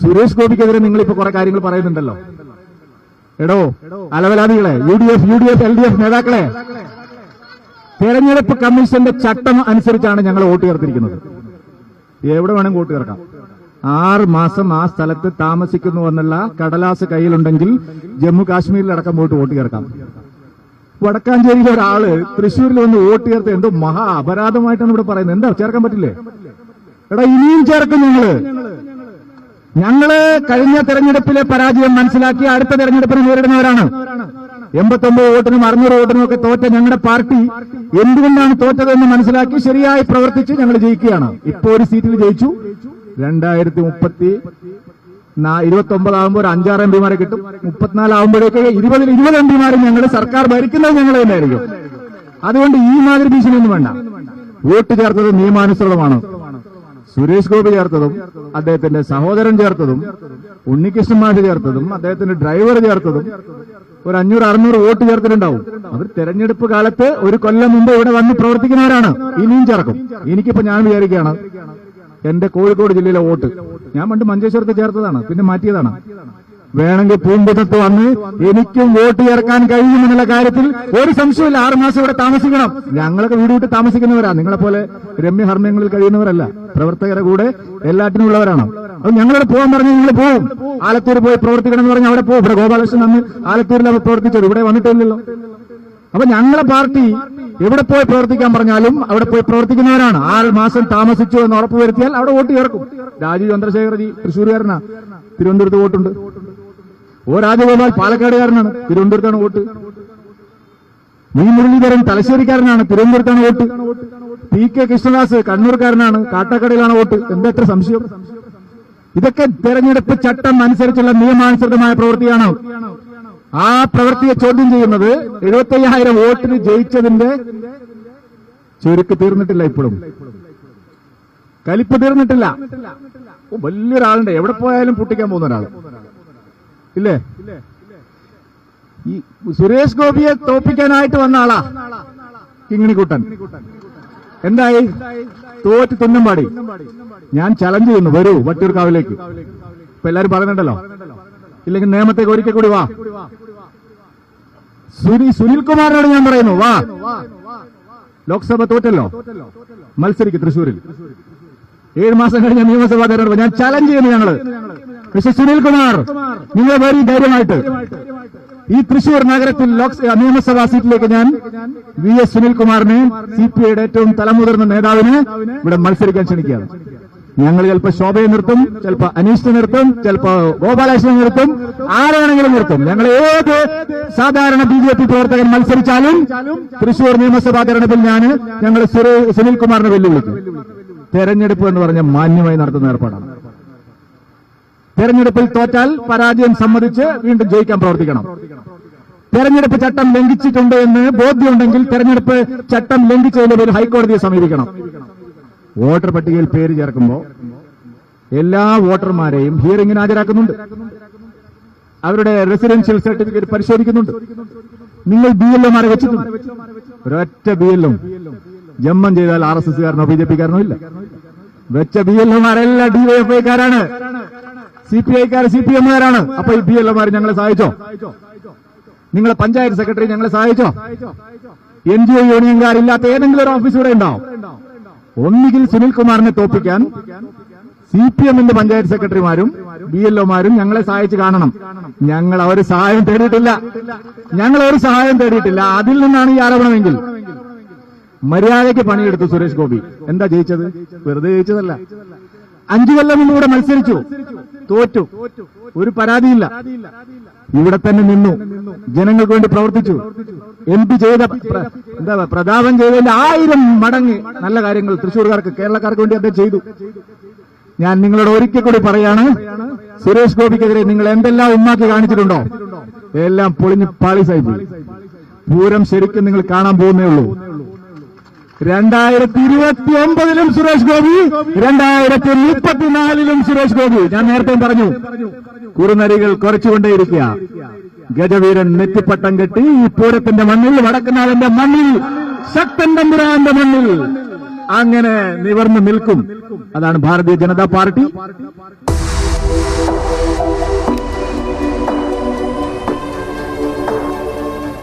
സുരേഷ് ഗോപിക്കെതിരെ നിങ്ങൾ ഇപ്പൊ കുറെ കാര്യങ്ങൾ പറയുന്നുണ്ടല്ലോ. എടോ അലവലാദികളെ U D F U D F L D F നേതാക്കളെ. തെരഞ്ഞെടുപ്പ് കമ്മീഷന്റെ ചട്ടം അനുസരിച്ചാണ് ഞങ്ങൾ വോട്ട് ചേർത്തിരിക്കുന്നത്. എവിടെ വേണം വോട്ട് ചേർക്കാം? ആറ് മാസം ആ സ്ഥലത്ത് താമസിക്കുന്നു എന്നുള്ള കടലാസ് കയ്യിലുണ്ടെങ്കിൽ ജമ്മു കാശ്മീരിലടക്കം പോയിട്ട് വോട്ട് ചേർക്കാം. വടക്കാഞ്ചേരിയിലെ ഒരാൾ തൃശ്ശൂരിൽ വന്ന് വോട്ട് ചേർത്ത് എന്തോ മഹാ അപരാധമായിട്ടാണ് ഇവിടെ പറയുന്നത്. എന്താ ചേർക്കാൻ പറ്റില്ലേ? എടാ ഇനിയും ചേർക്കും ഞങ്ങൾ. ഞങ്ങൾ കഴിഞ്ഞ തെരഞ്ഞെടുപ്പിലെ പരാജയം മനസ്സിലാക്കി അടുത്ത തെരഞ്ഞെടുപ്പിന് നേരിടുന്നവരാണ്. എൺപത്തൊമ്പത് വോട്ടിനും അറുന്നൂറ് വോട്ടിനും ഒക്കെ തോറ്റ ഞങ്ങളുടെ പാർട്ടി എന്തുകൊണ്ടാണ് തോറ്റതെന്ന് മനസ്സിലാക്കി ശരിയായി പ്രവർത്തിച്ച് ഞങ്ങൾ ജയിക്കുകയാണ്. ഇപ്പോ ഒരു സീറ്റിൽ ജയിച്ചു. രണ്ടായിരത്തി മുപ്പത്തി ഇരുപത്തി ഒമ്പതാകുമ്പോൾ ഒരു അഞ്ചാറ് എം പിമാരെ കിട്ടും. മുപ്പത്തിനാലാകുമ്പോഴേക്ക് ഇരുപതിൽ ഇരുപത് എം പിമാരും ഞങ്ങൾ സർക്കാർ ഭരിക്കുന്നത് ഞങ്ങൾ തന്നെയായിരിക്കും. അതുകൊണ്ട് ഈ മാതിരി ഭീഷണിയൊന്നും വേണ്ട. വോട്ട് ചേർത്തത് നിയമാനുസൃതമാണ്. സുരേഷ് ഗോപി ചേർത്തതും അദ്ദേഹത്തിന്റെ സഹോദരൻ ചേർത്തതും ഉണ്ണികൃഷ്ണൻ മാഷ് ചേർത്തതും അദ്ദേഹത്തിന്റെ ഡ്രൈവർ ചേർത്തതും ഒരു അഞ്ഞൂറ് അറുന്നൂറ് വോട്ട് ചേർത്തിട്ടുണ്ടാവും. അവർ തെരഞ്ഞെടുപ്പ് കാലത്ത് ഒരു കൊല്ലം മുമ്പ് ഇവിടെ വന്ന് പ്രവർത്തിക്കുന്നവരാണ്. ഇനിയും ചേർക്കും. എനിക്കിപ്പോ ഞാൻ വിചാരിക്കുകയാണ് എന്റെ കോഴിക്കോട് ജില്ലയിലെ വോട്ട്. ഞാൻ പണ്ട് മഞ്ചേശ്വരത്ത് ചേർത്തതാണ് പിന്നെ മാറ്റിയതാണ്. വേണമെങ്കിൽ പൂമ്പുറത്ത് വന്ന് എനിക്കും വോട്ട് ചേർക്കാൻ കഴിയുമെന്നുള്ള കാര്യത്തിൽ ഒരു സംശയമില്ല ആറ് മാസം ഇവിടെ താമസിക്കണം. ഞങ്ങളൊക്കെ വീട് വിട്ട് താമസിക്കുന്നവരാ. നിങ്ങളെപ്പോലെ രമ്യഹർമ്മങ്ങളിൽ രമ്യഹർമ്മ്യങ്ങളിൽ കഴിയുന്നവരല്ല. പ്രവർത്തകരെ കൂടെ എല്ലാറ്റിനും ഉള്ളവരാണ്. അത് ഞങ്ങളവിടെ പോകാൻ പറഞ്ഞു നിങ്ങൾ പോവും. ആലത്തൂർ പോയി പ്രവർത്തിക്കണം എന്ന് പറഞ്ഞാൽ അവിടെ പോകും ഇവിടെ ഗോപാലകൃഷ്ണൻ അന്ന് ആലത്തൂരിലാണ് പ്രവർത്തിച്ചത്. ഇവിടെ വന്നിട്ടില്ലല്ലോ. അപ്പൊ ഞങ്ങളെ പാർട്ടി എവിടെ പോയി പ്രവർത്തിക്കാൻ പറഞ്ഞാലും അവിടെ പോയി പ്രവർത്തിക്കുന്നവരാണ്. ആറ് മാസം താമസിച്ചു എന്ന് ഉറപ്പുവരുത്തിയാൽ അവിടെ വോട്ട് ചേർക്കും. രാജീവ് ചന്ദ്രശേഖർജി തൃശ്ശൂരുകാരനാ. തിരുവനന്തപുരത്ത് വോട്ടുണ്ട്. ഓ രാജഗോപാൽ പാലക്കാടുകാരനാണ്. തിരുവനന്തപുരത്താണ് വോട്ട്. വി മുരളീധരൻ തലശ്ശേരിക്കാരനാണ്. തിരുവനന്തപുരത്താണ് വോട്ട്. പി കെ കൃഷ്ണദാസ് കണ്ണൂർക്കാരനാണ്. കാട്ടക്കടയിലാണ് വോട്ട്. എന്താ എത്ര സംശയം? ഇതൊക്കെ തെരഞ്ഞെടുപ്പ് ചട്ടം അനുസരിച്ചുള്ള നിയമാനുസൃതമായ പ്രവൃത്തിയാണ്? ആ പ്രവൃത്തിയെ ചോദ്യം ചെയ്യുന്നത് എഴുപത്തയ്യായിരം വോട്ടിന് ജയിച്ചതിന്റെ ചുരുക്ക് തീർന്നിട്ടില്ല ഇപ്പോഴും. കലിപ്പ് തീർന്നിട്ടില്ല. വലിയൊരാളുണ്ട്. എവിടെ പോയാലും പൊട്ടിക്കാൻ പോകുന്ന ഒരാൾ ഇല്ലേ? ഈ സുരേഷ് ഗോപിയെ തോപ്പിക്കാനായിട്ട് വന്ന ആളാ? കിങ്ങിണിക്കുട്ടൻ. എന്തായി? തോറ്റ് തുന്നമ്പാടി ഞാൻ ചലഞ്ച് ചെയ്യുന്നു. വരൂ വട്ടിയൂർക്കാവിലേക്ക്. ഇപ്പൊ എല്ലാരും പറയുന്നുണ്ടല്ലോ. ഇല്ലെങ്കിൽ നിയമത്തേക്ക് ഒരിക്കൽ കൂടി വാ. സുനി സുനിൽകുമാറിനോട് ഞാൻ പറയുന്നു വാ. ലോക്സഭ തോറ്റല്ലോ? മത്സരിക്കും തൃശ്ശൂരിൽ. ഏഴ് മാസം കഴിഞ്ഞ നിയമസഭാ തെരഞ്ഞെടുപ്പ്. ഞാൻ ചലഞ്ച് ചെയ്യുന്നു ഞങ്ങൾ. പക്ഷെ സുനിൽകുമാർ നിങ്ങൾ വരും ധൈര്യമായിട്ട്. ഈ തൃശൂർ നഗരത്തിൽ നിയമസഭാ സീറ്റിലേക്ക് ഞാൻ വി എസ് സുനിൽകുമാറിനെ സി പി ഐയുടെ ഏറ്റവും തലമുതിർന്ന നേതാവിനെ ഇവിടെ മത്സരിക്കാൻ ക്ഷണിക്കുകയാണ്. ഞങ്ങൾ ചിലപ്പോ ശോഭയെ നിർത്തും ചിലപ്പോ അനീഷിനെ നിർത്തും ചിലപ്പോ ഗോപാലകൃഷ്ണനെ നിർത്തും ആരാണെങ്കിലും നിർത്തും. ഞങ്ങൾ ഏത് സാധാരണ ബി ജെ പി പ്രവർത്തകൻ മത്സരിച്ചാലും തൃശൂർ നിയമസഭാ തെരഞ്ഞെടുപ്പിൽ ഞാൻ ഞങ്ങൾ സുനിൽകുമാറിനെ വെല്ലുവിളിക്കും. തെരഞ്ഞെടുപ്പ് എന്ന് പറഞ്ഞാൽ മാന്യമായി നടത്തുന്ന ഏർപ്പാടാണ്. തെരഞ്ഞെടുപ്പിൽ തോറ്റാൽ പരാജയം സമ്മതിച്ച് വീണ്ടും ജയിക്കാൻ പ്രവർത്തിക്കണം. തെരഞ്ഞെടുപ്പ് ചട്ടം ലംഘിച്ചിട്ടുണ്ട് എന്ന് ബോധ്യമുണ്ടെങ്കിൽ തെരഞ്ഞെടുപ്പ് ചട്ടം ലംഘിച്ചതിന്റെ പേരിൽ ഹൈക്കോടതിയെ സമീപിക്കണം. വോട്ടർ പട്ടികയിൽ പേര് ചേർക്കുമ്പോൾ എല്ലാ വോട്ടർമാരെയും ഹിയറിംഗിന് ഹാജരാക്കുന്നുണ്ട്. അവരുടെ റെസിഡൻഷ്യൽ സർട്ടിഫിക്കറ്റ് പരിശോധിക്കുന്നുണ്ട്. നിങ്ങൾ ബി എൽ ഒമാരെ വെച്ചിട്ടുണ്ട്. ഒരൊറ്റ ബി എൽ ജമ്മം ചെയ്താൽ ആർ എസ് എസ്കാരനോ ബി ജെ പിക്കാരനോ ഇല്ല. വെച്ച ബി എൽ ഒമാരെല്ലാം ഡിവൈഎഫ്ഐക്കാരാണ് സി പി ഐക്കാർ സി പി എമ്മുകാരാണ് അപ്പൊ ഈ ബി എൽ എമാർ ഞങ്ങളെ സഹായിച്ചോ? നിങ്ങളെ പഞ്ചായത്ത് സെക്രട്ടറി ഞങ്ങളെ സഹായിച്ചോ? എൻ ജി ഒ യൂണിയൻകാരില്ലാത്ത ഏതെങ്കിലും ഒരു ഓഫീസ് ഇവിടെ ഉണ്ടാവും. ഒന്നുകിൽ സുനിൽകുമാറിനെ തോപ്പിക്കാൻ സി പി എമ്മിന്റെ പഞ്ചായത്ത് സെക്രട്ടറിമാരും ബി എൽ ഒമാരും ഞങ്ങളെ സഹായിച്ച് കാണണം. ഞങ്ങൾ ഒരു സഹായം തേടിയിട്ടില്ല. ഞങ്ങൾ ഒരു സഹായം തേടിയിട്ടില്ല. അതിൽ നിന്നാണ് ഈ ആരോപണമെങ്കിൽ. മര്യാദയ്ക്ക് പണിയെടുത്തു സുരേഷ് ഗോപി. എന്താ ജയിച്ചത്? വെറുതെ ജയിച്ചതല്ല. അഞ്ചു കൊല്ലം മുമ്പ് ഇവിടെ മത്സരിച്ചു. തോറ്റു. ഒരു പരാതിയില്ല. ഇവിടെ തന്നെ നിന്നു. ജനങ്ങൾക്ക് വേണ്ടി പ്രവർത്തിച്ചു. എം പി ചെയ്ത എന്താ പ്രതാപം ചെയ്തതിന്റെ ആയിരം മടങ്ങ് നല്ല കാര്യങ്ങൾ തൃശ്ശൂർകാർക്ക് കേരളക്കാർക്ക് വേണ്ടി അദ്ദേഹം ചെയ്തു. ഞാൻ നിങ്ങളോട് ഒരിക്കൽ കൂടി പറയാണ് സുരേഷ് ഗോപിക്കെതിരെ നിങ്ങൾ എന്തെല്ലാം ഉമ്മാക്കി കാണിച്ചിട്ടുണ്ടോ? എല്ലാം പൊളിഞ്ഞ് പാളിസായി പോയി പൂരം ശരിക്കും നിങ്ങൾ കാണാൻ പോകുന്നേ ഉള്ളൂ. രണ്ടായിരത്തി ഇരുപത്തി ഒമ്പതിലും സുരേഷ് ഗോപി രണ്ടായിരത്തി മുപ്പത്തിനാലിലും സുരേഷ് ഗോപി. ഞാൻ നേരത്തെ പറഞ്ഞു കുറുനരികൾ കുറച്ചുകൊണ്ടേയിരിക്കുക. ഗജവീരൻ നെറ്റിപ്പട്ടം കെട്ടി ഈ പൂരത്തിന്റെ മണ്ണിൽ വടക്കനാഥന്റെ മണ്ണിൽ ശക്തൻ തമ്പുരാന്റെ മണ്ണിൽ അങ്ങനെ നിവർന്നു നിൽക്കും. അതാണ് ഭാരതീയ ജനതാ പാർട്ടി.